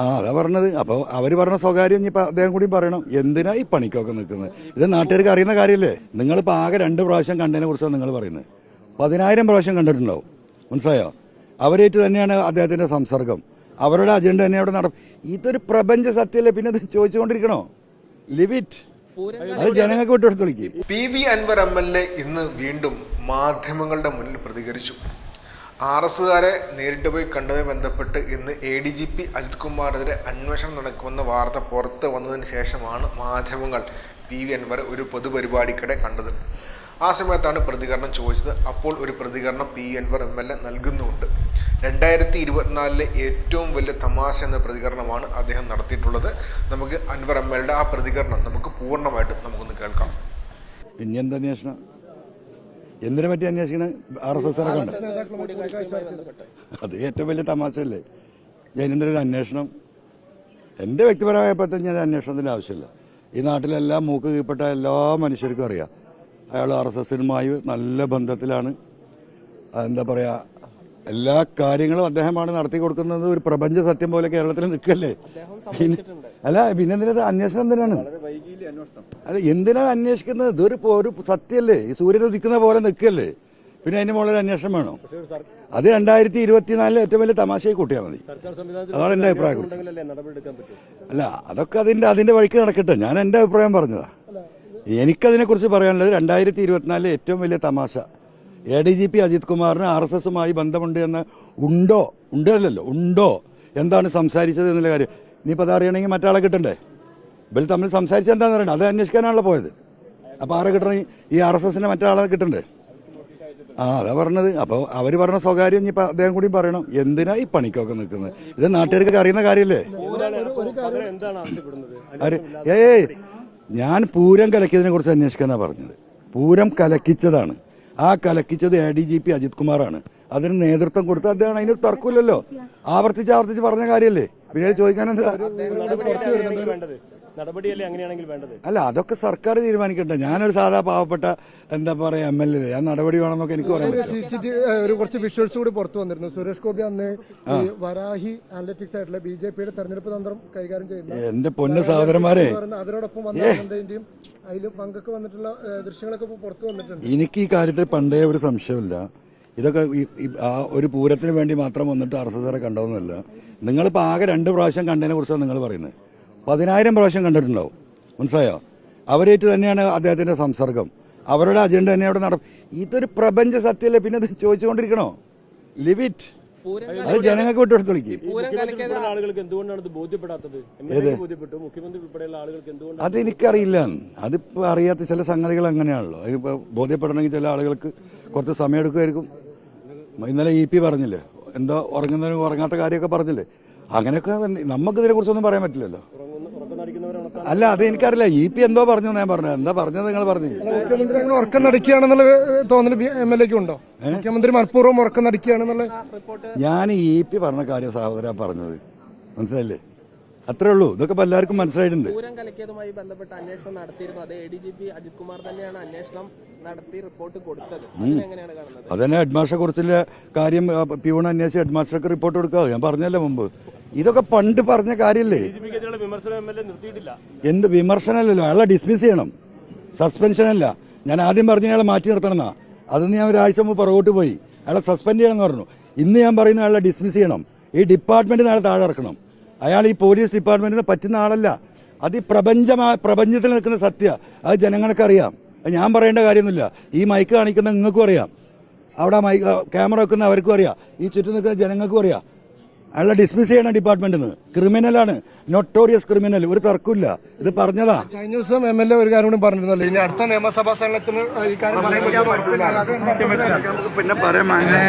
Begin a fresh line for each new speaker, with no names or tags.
ആ അതാ പറഞ്ഞത്. അപ്പോൾ അവർ പറഞ്ഞ സ്വകാര്യം ഇനിയിപ്പോൾ അദ്ദേഹം കൂടി പറയണം. എന്തിനാ ഈ പണിക്കൊക്കെ നിൽക്കുന്നത്? ഇത് നാട്ടുകാർക്ക് അറിയുന്ന കാര്യമല്ലേ നിങ്ങളിപ്പോൾ ആകെ രണ്ട് പ്രാവശ്യം കണ്ടതിനെ കുറിച്ചാണ് നിങ്ങൾ പറയുന്നത്. പതിനായിരം പ്രാവശ്യം കണ്ടിട്ടുണ്ടാവും. മനസ്സിലായോ? അവരേറ്റ് തന്നെയാണ് അദ്ദേഹത്തിന്റെ സംസർഗം. അവരുടെ അജണ്ട തന്നെ അവിടെ നടക്കും ഇതൊരു പ്രപഞ്ച സത്യമല്ലേ പിന്നെ ചോദിച്ചുകൊണ്ടിരിക്കണോ? ലിവിറ്റ് അത് ജനങ്ങൾക്ക് വിട്ടെടുത്ത് വിളിക്കും.
P V Anvar M L A ഇന്ന് വീണ്ടും മാധ്യമങ്ങളുടെ മുന്നിൽ പ്രതികരിച്ചു. ആർ എസ്സുകാരെ നേരിട്ട് പോയി കണ്ടതുമായി ബന്ധപ്പെട്ട് ഇന്ന് A D G P Ajith കുമാറിനെതിരെ അന്വേഷണം നടക്കുമെന്ന വാർത്ത പുറത്ത് വന്നതിന് ശേഷമാണ് മാധ്യമങ്ങൾ പി വി അൻവർ ഒരു പൊതുപരിപാടിക്കിടെ കണ്ടത്. ആ സമയത്താണ് പ്രതികരണം ചോദിച്ചത്. അപ്പോൾ ഒരു പ്രതികരണം P Anvar M L A നൽകുന്നുമുണ്ട് രണ്ടായിരത്തി ഇരുപത്തിനാലിലെ ഏറ്റവും വലിയ തമാശ എന്ന പ്രതികരണമാണ് അദ്ദേഹം നടത്തിയിട്ടുള്ളത്. നമുക്ക് അൻവർ എം എൽ ആ പ്രതികരണം നമുക്ക് പൂർണമായിട്ട് നമുക്കൊന്ന് കേൾക്കാം.
പിന്നെ അന്വേഷണം? എന്തിനെ പറ്റി അന്വേഷിക്കണ? ആർ എസ് എസ് ഉണ്ട് അത് ഏറ്റവും വലിയ തമാശയല്ലേ. ജൈനേന്ദ്രൻ അന്വേഷണം. എന്റെ വ്യക്തിപരമായ പറ്റി ഞാൻ അന്വേഷണത്തിന്റെ ആവശ്യമില്ല. ഈ നാട്ടിലെല്ലാം മൂക്ക് കീഴ്പ്പെട്ട എല്ലാ മനുഷ്യർക്കും അറിയാം. അയാൾ ആർ എസ് എസിനുമായി നല്ല ബന്ധത്തിലാണ്. എന്താ പറയാ എല്ലാ കാര്യങ്ങളും അദ്ദേഹമാണ് നടത്തി കൊടുക്കുന്നത്. ഒരു പ്രപഞ്ച സത്യം പോലെ കേരളത്തിൽ നിൽക്കല്ലേ അല്ല പിന്നെ എന്തിനാ അന്വേഷണം എന്തിനാണ്? അല്ല എന്തിനാ അന്വേഷിക്കുന്നത്? ഇതൊരു ഒരു സത്യല്ലേ? ഈ സൂര്യൻ ഉദിക്കുന്ന പോലെ നിൽക്കല്ലേ? പിന്നെ അതിന് മുകളിൽ അന്വേഷണം വേണോ. അത് രണ്ടായിരത്തി ഇരുപത്തിനാലിലെ ഏറ്റവും വലിയ തമാശയായി കൂട്ടിയാൽ മതി. അതാണ് എന്റെ അഭിപ്രായം. അല്ല അതൊക്കെ അതിന്റെ അതിന്റെ വഴിക്ക് നടക്കട്ടെ. ഞാൻ എന്റെ അഭിപ്രായം പറഞ്ഞതാ. എനിക്കതിനെ കുറിച്ച് പറയാനുള്ളത് രണ്ടായിരത്തി ഇരുപത്തിനാലിലെ ഏറ്റവും വലിയ തമാശ. A D G P Ajith കുമാറിന് ആർ എസ് എസുമായി ബന്ധമുണ്ട് എന്ന് ഉണ്ടോ? ഉണ്ടല്ലോ. ഉണ്ടോ? എന്താണ് സംസാരിച്ചത് എന്നുള്ള കാര്യം. ഇനിയിപ്പോൾ അത് അറിയണമെങ്കിൽ മറ്റാളെ കിട്ടണ്ടേ? ഇവർ തമ്മിൽ സംസാരിച്ച എന്താന്ന് പറയുന്നത് അത് അന്വേഷിക്കാനാണല്ലോ പോയത്. അപ്പോൾ ആരെ കിട്ടണം? ഈ ആർ എസ് എസിന്റെ മറ്റാളെ കിട്ടണ്ടേ? ആ അതാ പറഞ്ഞത്. അപ്പോൾ അവർ പറഞ്ഞ സ്വകാര്യം ഇനി അദ്ദേഹം കൂടി പറയണം. എന്തിനാ ഈ പണിക്കൊക്കെ നിൽക്കുന്നത്? ഇത് നാട്ടുകാർക്ക് അറിയുന്ന ആര്? ഏയ് ഞാൻ പൂരം കലക്കിയതിനെ കുറിച്ച് അന്വേഷിക്കാനാ പറഞ്ഞത്. പൂരം കലക്കിച്ചതാണ്. ആ കലക്കിച്ചത് A D G P Ajith കുമാറാണ്. അതിന് നേതൃത്വം കൊടുത്ത അദ്ദേഹം അതിന് തർക്കമില്ലല്ലോ. ആവർത്തിച്ച് ആവർത്തിച്ച് പറഞ്ഞ കാര്യമല്ലേ പിന്നെ ചോദിക്കാൻ എന്താ?
നടപടിയല്ലേ അങ്ങനെയാണെങ്കിൽ വേണ്ടത്? അങ്ങനെയാണെങ്കിൽ വേണ്ടത്
അല്ല അതൊക്കെ സർക്കാർ തീരുമാനിക്കട്ടെ. ഞാനൊരു സാധാ പാവപ്പെട്ട എന്താ പറയാ എം എൽ എ. ഞാൻ നടപടി വേണമെന്നൊക്കെ എനിക്ക് പറയാൻ
ഒരു കുറച്ച് വിഷ്വൽസ് കൂടി പുറത്തു വന്നിരുന്നു. സുരേഷ് ഗോപി അന്ന് വരാഹി അനലറ്റിക്സ് ആയിട്ടുള്ള ബി ജെ പിയുടെ തെരഞ്ഞെടുപ്പ് തന്ത്രം കൈകാര്യം ചെയ്യുന്ന
എന്റെ പൊന്ന സഹോദരന്മാരെ.
അതിനോടൊപ്പം അവരോടൊപ്പം വന്ന ആനന്ദന്റെയും അതിൽ പങ്കൊക്കെ വന്നിട്ടുള്ള ദൃശ്യങ്ങളൊക്കെ പുറത്തു വന്നിട്ടുണ്ട്.
എനിക്ക് ഈ കാര്യത്തിൽ പണ്ടേ ഒരു സംശയമില്ല ഇതൊക്കെ ആ ഒരു പൂരത്തിന് വേണ്ടി മാത്രം വന്നിട്ട് ആർ എസ് എസ് കണ്ടതൊന്നുമല്ല. നിങ്ങളിപ്പോൾ ആകെ രണ്ട് പ്രാവശ്യം കണ്ടതിനെ കുറിച്ചാണ് നിങ്ങൾ പറയുന്നത്. പതിനായിരം പ്രാവശ്യം കണ്ടിട്ടുണ്ടാവും. മനസ്സിലായോ? അവരേറ്റ് തന്നെയാണ് അദ്ദേഹത്തിന്റെ സംസർഗം. അവരുടെ അജണ്ട തന്നെ അവിടെ നട ഇതൊരു പ്രപഞ്ച സത്യല്ലേ? പിന്നെ ഇത് ചോദിച്ചുകൊണ്ടിരിക്കണോ? ലിവിറ്റ് അത് ജനങ്ങൾക്ക് വിട്ടുകൊടുത്ത് വിളിക്കും.
മുഖ്യമന്ത്രി ഉൾപ്പെടെയുള്ള ആളുകൾക്ക് എന്തുകൊണ്ടാണ് ഇത് ബോധ്യപ്പെടാത്തത്? ബോധ്യപ്പെട്ടു? മുഖ്യമന്ത്രി ഉൾപ്പെടെയുള്ള ആളുകൾക്ക് എന്തുകൊണ്ടാണ്
അതെനിക്കറിയില്ല അതിപ്പോ അറിയാത്ത ചില സംഗതികൾ അങ്ങനെയാണല്ലോ. അതിപ്പോ ബോധ്യപ്പെടണമെങ്കിൽ ചില ആളുകൾക്ക് കുറച്ച് സമയം എടുക്കുമായിരിക്കും ഇന്നലെ ഇ പി പറഞ്ഞില്ലേ? എന്തോ ഉറങ്ങുന്നതിന് ഉറങ്ങാത്ത കാര്യമൊക്കെ പറഞ്ഞില്ലേ? അങ്ങനെയൊക്കെ വന്ന് നമുക്ക് ഇതിനെ കുറിച്ചൊന്നും പറയാൻ പറ്റില്ലല്ലോ. അല്ല അത് എനിക്കറിയില്ല ഇ പി എന്തോ പറഞ്ഞു ഞാൻ പറഞ്ഞു എന്താ പറഞ്ഞത് നിങ്ങൾ പറഞ്ഞു
മുഖ്യമന്ത്രി അങ്ങനെ ഉറക്കം നടിക്കുകയാണെന്നുള്ള തോന്നൽ എം എൽ എക്ക് ഉണ്ടോ മുഖ്യമന്ത്രി മനഃപൂർവം ഉറക്കം നടിക്കുകയാണെന്നുള്ള
ഞാൻ ഇ പി പറഞ്ഞ കാര്യം സഹോദര പറഞ്ഞത് മനസ്സിലായില്ലേ അത്രേ ഉള്ളൂ ഇതൊക്കെ എല്ലാവർക്കും മനസ്സിലായിട്ടുണ്ട്
പൂരം കലക്കിയതുമായി ബന്ധപ്പെട്ട് അന്വേഷണം നടത്തിയിരുന്നു അത് A D G P Ajith Kumar തന്നെയാണ് അന്വേഷണം നടത്തി റിപ്പോർട്ട് കൊടുത്തത്
അതന്നെ ഹെഡ്മാസ്റ്ററെ കുറിച്ചുള്ള കാര്യം പ്യൂൺ അന്വേഷിച്ച് ഹെഡ്മാസ്റ്റർക്ക് റിപ്പോർട്ട് കൊടുക്കുക ഞാൻ പറഞ്ഞല്ലേ മുമ്പ് ഇതൊക്കെ പണ്ട് പറഞ്ഞ
നിർത്തിയിട്ടില്ല.
എന്ത് വിമർശനമല്ലല്ലോ? അയാളെ ഡിസ്മിസ് ചെയ്യണം. സസ്പെൻഷൻ അല്ല. ഞാൻ ആദ്യം പറഞ്ഞ അയാളെ മാറ്റി നിർത്തണമെന്നാ. അതൊന്ന് ഞാൻ ഒരാഴ്ച മുമ്പ് പുറകോട്ട് പോയി. അയാളെ സസ്പെൻഡ് ചെയ്യണമെന്ന് പറഞ്ഞു. ഇന്ന് ഞാൻ പറയുന്ന അയാളെ ഡിസ്മിസ് ചെയ്യണം. ഈ ഡിപ്പാർട്ട്മെന്റ് നാളെ താഴെ ഇറക്കണം. അയാൾ ഈ പോലീസ് ഡിപ്പാർട്ട്മെന്റിന് പറ്റുന്ന ആളല്ല. അത് ഈ പ്രപഞ്ചമാ പ്രപഞ്ചത്തിൽ നിൽക്കുന്ന സത്യ. അത് ജനങ്ങൾക്ക് അറിയാം ഞാൻ പറയേണ്ട കാര്യമൊന്നുമില്ല. ഈ മൈക്ക് കാണിക്കുന്ന നിങ്ങൾക്കും അറിയാം. അവിടെ മൈക്ക് ക്യാമറ വെക്കുന്ന അവർക്കും അറിയാം. ഈ ചുറ്റും നിൽക്കുന്ന ജനങ്ങൾക്കും അറിയാം. അയാളെ ഡിസ്മിസ് ചെയ്യണം ഡിപ്പാർട്ട്മെന്റിൽ നിന്ന് ക്രിമിനലാണ് നൊട്ടോറിയസ് ക്രിമിനൽ ഒരു തർക്കമില്ല ഇത് പറഞ്ഞതാ.
കഴിഞ്ഞ ദിവസം എം എൽ എ ഒരു കാര്യം കൂടി പറഞ്ഞിരുന്നല്ലോ. ഇനി അടുത്ത നിയമസഭാ സമ്മേളനത്തിന്
പിന്നെ പറയാം പറയാ